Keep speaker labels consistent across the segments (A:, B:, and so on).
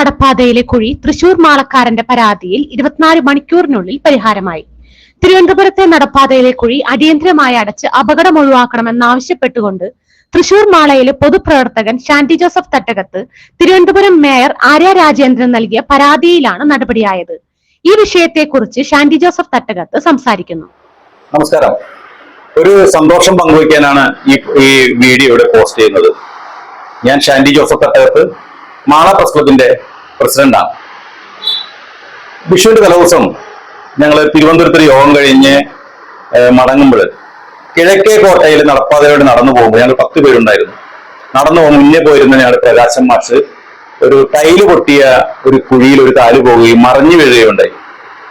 A: നടപ്പാതയിലെ കുഴി തൃശൂർ മാളക്കാരന്റെ പരാതിയിൽ ഇരുപത്തിനാല് മണിക്കൂറിനുള്ളിൽ പരിഹാരമായി. തിരുവനന്തപുരത്തെ നടപ്പാതയിലെ കുഴി അടിയന്തരമായി അടച്ച് അപകടം ഒഴിവാക്കണമെന്നാവശ്യപ്പെട്ടുകൊണ്ട് തൃശൂർ മാളയിലെ പൊതുപ്രവർത്തകൻ ശാന്തി ജോസഫ് തട്ടകത്ത് തിരുവനന്തപുരം മേയർ ആര്യ രാജേന്ദ്രൻ നൽകിയ പരാതിയിലാണ് നടപടിയായത്. ഈ വിഷയത്തെക്കുറിച്ച് ശാന്തി ജോസഫ് തട്ടകത്ത് സംസാരിക്കുന്നു.
B: നമസ്കാരം. ഒരു സന്തോഷം പങ്കുവയ്ക്കാനാണ് ഈ ഈ വീഡിയോ പോസ്റ്റ് ചെയ്യുന്നത്. ഞാൻ ശാന്തി ജോസഫ് തട്ടകത്ത് മാള പ്രസ് ക്ലബിന്റെ പ്രസിഡന്റാണ്. വിഷുവിന്റെ തലേദിവസം ഞങ്ങൾ തിരുവനന്തപുരത്ത് യോഗം കഴിഞ്ഞ് മടങ്ങുമ്പോൾ കിഴക്കേ കോട്ടയിൽ നടപ്പാതയോട് നടന്നു പോകുമ്പോൾ ഞങ്ങൾ പത്ത് പേരുണ്ടായിരുന്നു. നടന്നു പോകുമ്പോൾ മുന്നേ പോയിരുന്ന ഞങ്ങളുടെ പ്രകാശം മാഷ് ഒരു ടൈൽ പൊട്ടിയ ഒരു കുഴിയിൽ ഒരു കാൽ പോവുകയും മറിഞ്ഞു വീഴുകയുണ്ടായി.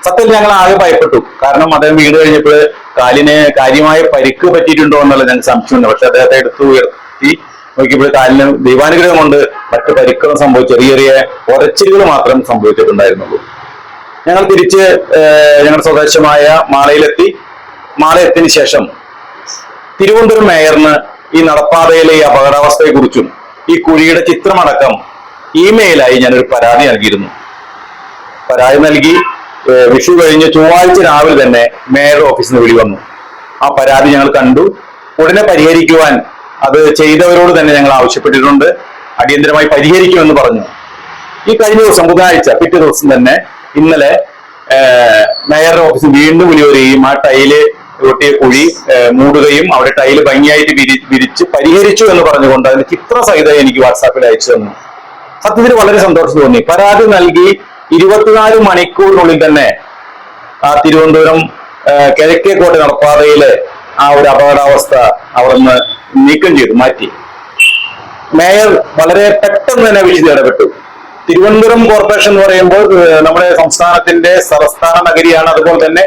B: സത്യത്തിൽ ഞങ്ങൾ ആകെ ഭയപ്പെട്ടു. കാരണം അദ്ദേഹം വീട് കഴിഞ്ഞപ്പോൾ കാലിന് കാര്യമായ പരിക്ക് പറ്റിയിട്ടുണ്ടോ എന്നുള്ള ഞങ്ങൾക്ക് സംശയമുണ്ട്. പക്ഷെ അദ്ദേഹത്തെ എടുത്തു ഉയർത്തി നോക്കിയപ്പോൾ കാലിന് ദൈവാനുഗ്രഹം കൊണ്ട് മറ്റു പരിക്കുകൾ സംഭവിച്ചു ചെറിയ ചെറിയ ഒരച്ചിലുകൾ മാത്രം സംഭവിച്ചിട്ടുണ്ടായിരുന്നുള്ളൂ. ഞങ്ങൾ തിരിച്ച് ഞങ്ങളുടെ സ്വദേശമായ മാളയിലെത്തി. മാളയെത്തിന് ശേഷം തിരുവനന്തപുരം മേയറിന് ഈ നടപ്പാതയിലെ ഈ അപകടാവസ്ഥയെ കുറിച്ചും ഈ കുഴിയുടെ ചിത്രമടക്കം ഇമെയിലായി ഞാനൊരു പരാതി നൽകിയിരുന്നു. പരാതി നൽകി വിഷു കഴിഞ്ഞ് ചൊവ്വാഴ്ച രാവിലെ തന്നെ മേയർ ഓഫീസിൽ വിളി വന്നു. ആ പരാതി ഞങ്ങൾ കണ്ടു. ഉടനെ പരിഹരിക്കുവാൻ അത് ചെയ്തവരോട് തന്നെ ഞങ്ങൾ ആവശ്യപ്പെട്ടിട്ടുണ്ട്. അടിയന്തരമായി പരിഹരിക്കുമെന്ന് പറഞ്ഞു. ഈ കഴിഞ്ഞ ദിവസം ബുധനാഴ്ച പിറ്റേ ദിവസം തന്നെ ഇന്നലെ മേയറുടെ ഓഫീസിൽ വീണ്ടും വിളി വരികയും ആ ടൈൽ ഒട്ടിയ കുഴി മൂടുകയും അവരുടെ ടൈൽ ഭംഗിയായിട്ട് വിരി വിരിച്ച് പരിഹരിച്ചു എന്ന് പറഞ്ഞുകൊണ്ട് അതിന്റെ ചിത്രസഹിതം എനിക്ക് വാട്സാപ്പിൽ അയച്ചു തന്നു. സത്യത്തിൽ വളരെ സന്തോഷം തോന്നി. പരാതി നൽകി ഇരുപത്തിനാല് മണിക്കൂറിനുള്ളിൽ തന്നെ ആ തിരുവനന്തപുരം കിഴക്കേക്കോട്ട നടപ്പാതയിലെ ആ ഒരു അപകടാവസ്ഥ അവിടുന്ന് നീക്കം ചെയ്തു മാറ്റി. മേയർ വളരെ പെട്ടെന്ന് തന്നെ വിളിച്ച് ഇടപെട്ടു. തിരുവനന്തപുരം കോർപ്പറേഷൻ എന്ന് പറയുമ്പോൾ നമ്മുടെ സംസ്ഥാനത്തിന്റെ തലസ്ഥാന നഗരിയാണ്. അതുപോലെ തന്നെ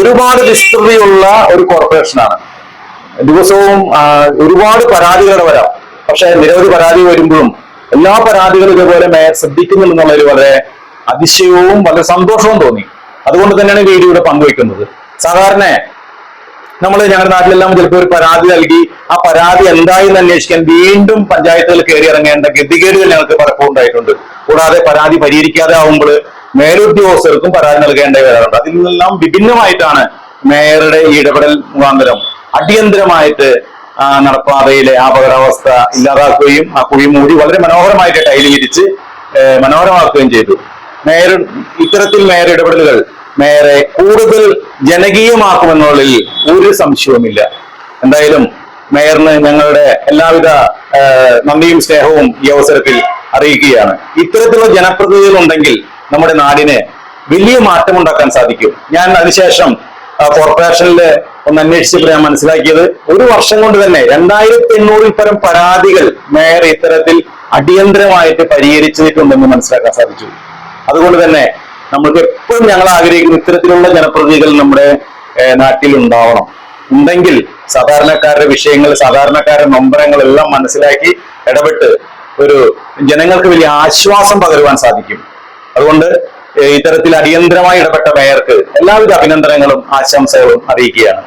B: ഒരുപാട് വിസ്തൃതിയുള്ള ഒരു കോർപ്പറേഷനാണ് ദിവസവും ഒരുപാട് പരാതികൾ വരാം. പക്ഷെ നിരവധി പരാതി വരുമ്പോഴും എല്ലാ പരാതികളും ഇതേപോലെ മേയർ ശ്രദ്ധിക്കുന്നുണ്ടെന്നുള്ളൊരു വളരെ അതിശയവും വളരെ സന്തോഷവും തോന്നി. അതുകൊണ്ട് തന്നെയാണ് വീഡിയോയുടെ പങ്കുവെക്കുന്നത് സാധാരണ നമ്മൾ ഞങ്ങളുടെ നാട്ടിലെല്ലാം ചിലപ്പോൾ ഒരു പരാതി നൽകി. ആ പരാതി എന്തായെന്ന് അന്വേഷിക്കാൻ വീണ്ടും പഞ്ചായത്തുകൾ കയറി ഇറങ്ങേണ്ട ഗതികേടുകൾ ഞങ്ങൾക്ക് പലപ്പോഴും ഉണ്ടായിട്ടുണ്ട്. കൂടാതെ പരാതി പരിഹരിക്കാതെ ആവുമ്പോൾ മേലുദ്യോഗസ്ഥർക്കും പരാതി നൽകേണ്ടി വരാറുണ്ട് അതിൽ നിന്നെല്ലാം വിഭിന്നമായിട്ടാണ് മേയറുടെ ഈ ഇടപെടൽ മുഖാന്തരം അടിയന്തരമായിട്ട് നടപ്പാതയിലെ അപകടാവസ്ഥ ഇല്ലാതാക്കുകയും ആ കുഴി മൂടി വളരെ മനോഹരമായിട്ട് ടൈൽ വിരിച്ച് മനോഹരമാക്കുകയും ചെയ്തു. മേയർ ഇത്തരത്തിൽ മേയർ ഇടപെടലുകൾ മേയറെ കൂടുതൽ ജനകീയമാക്കുമെന്നുള്ളതിൽ ഒരു സംശയവുമില്ല. എന്തായാലും മേയറിന് ഞങ്ങളുടെ എല്ലാവിധ നന്ദിയും സ്നേഹവും ഈ അവസരത്തിൽ അറിയിക്കുകയാണ്. ഇത്തരത്തിലുള്ള ജനപ്രതിനിധികൾ ഉണ്ടെങ്കിൽ നമ്മുടെ നാടിന് വലിയ മാറ്റമുണ്ടാക്കാൻ സാധിക്കും. ഞാൻ അതിനുശേഷം കോർപ്പറേഷനിൽ ഒന്ന് അന്വേഷിച്ചപ്പോൾ ഞാൻ മനസ്സിലാക്കിയത് ഒരു വർഷം കൊണ്ട് തന്നെ രണ്ടായിരത്തി എണ്ണൂറിൽ പരം പരാതികൾ മേയർ ഇത്തരത്തിൽ അടിയന്തരമായിട്ട് പരിഹരിച്ചിട്ടുണ്ടെന്ന് മനസ്സിലാക്കാൻ സാധിച്ചു. അതുകൊണ്ട് തന്നെ നമുക്ക് എപ്പോഴും ഞങ്ങൾ ആഗ്രഹിക്കുന്ന ഇത്തരത്തിലുള്ള ജനപ്രതിനിധികൾ നമ്മുടെ നാട്ടിൽ ഉണ്ടാവണം. ഉണ്ടെങ്കിൽ സാധാരണക്കാരുടെ വിഷയങ്ങൾ സാധാരണക്കാരുടെ നൊമ്പരങ്ങൾ എല്ലാം മനസ്സിലാക്കി ഇടപെട്ട് ഒരു ജനങ്ങൾക്ക് വലിയ ആശ്വാസം പകരുവാൻ സാധിക്കും. അതുകൊണ്ട് ഇത്തരത്തിൽ അടിയന്തരമായി ഇടപെട്ട മേയർക്ക് എല്ലാവിധ അഭിനന്ദനങ്ങളും ആശംസകളും അറിയിക്കുകയാണ്.